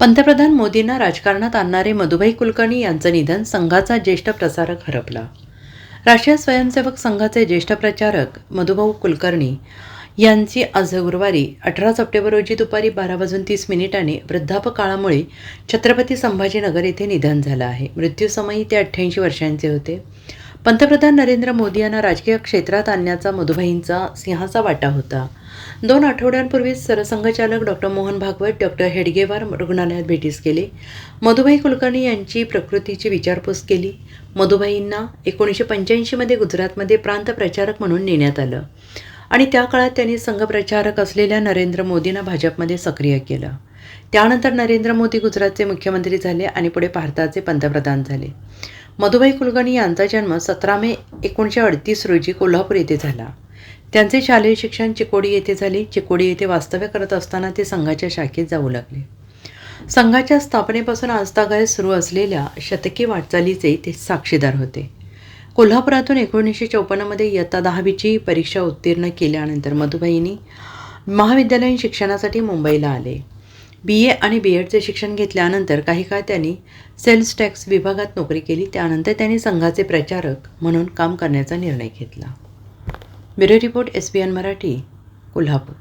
पंतप्रधान मोदींना राजकारणात आणणारे मधुभाई कुलकर्णी यांचं निधन संघाचा ज्येष्ठ प्रसारक हरपला. राष्ट्रीय स्वयंसेवक संघाचे ज्येष्ठ प्रचारक मधुभाऊ कुलकर्णी यांची आज गुरुवारी अठरा सप्टेंबर रोजी दुपारी बारा वाजून तीस मिनिटांनी वृद्धापकाळामुळे छत्रपती संभाजीनगर येथे निधन झालं आहे. मृत्यूसमयी ते अठ्ठ्याऐंशी वर्षांचे होते. पंतप्रधान नरेंद्र मोदी यांना राजकीय क्षेत्रात आणण्याचा मधुभाईंचा सिंहाचा वाटा होता. दोन आठवड्यांपूर्वीच सरसंघचालक डॉक्टर मोहन भागवत डॉक्टर हेडगेवार रुग्णालयात भेटीस गेले. मधुभाई कुलकर्णी यांची प्रकृतीची विचारपूस केली. मधुभाईंना एकोणीसशे पंच्याऐंशीमध्ये गुजरातमध्ये प्रांत प्रचारक म्हणून नेण्यात आलं आणि त्या काळात त्यांनी संघप्रचारक असलेल्या नरेंद्र मोदींना भाजपमध्ये सक्रिय केलं. त्यानंतर नरेंद्र मोदी गुजरातचे मुख्यमंत्री झाले आणि पुढे भारताचे पंतप्रधान झाले. मधुबाई कुलकर्णी यांचा जन्म सतरा मे एकोणीसशे अडतीस रोजी कोल्हापूर येथे झाला. त्यांचे शालेय शिक्षण चिकोडी येथे झाले. चिकोडी येथे वास्तव्य करत असताना ते संघाच्या शाखेत जाऊ लागले. संघाच्या स्थापनेपासून आजतागायत सुरू असलेल्या शतकी वाटचालीचे ते साक्षीदार होते. कोल्हापुरातून एकोणीसशे चौपन्नमध्ये इयत्ता दहावीची परीक्षा उत्तीर्ण केल्यानंतर मधुबाईंनी महाविद्यालयीन शिक्षणासाठी मुंबईला आले. बी ए आणि बी एडचे शिक्षण घेतल्यानंतर काही काळ त्यांनी सेल्स टॅक्स विभागात नोकरी केली. त्यानंतर त्यांनी संघाचे प्रचारक म्हणून काम करण्याचा निर्णय घेतला. Bureau report S B N Marathi Kolhapur.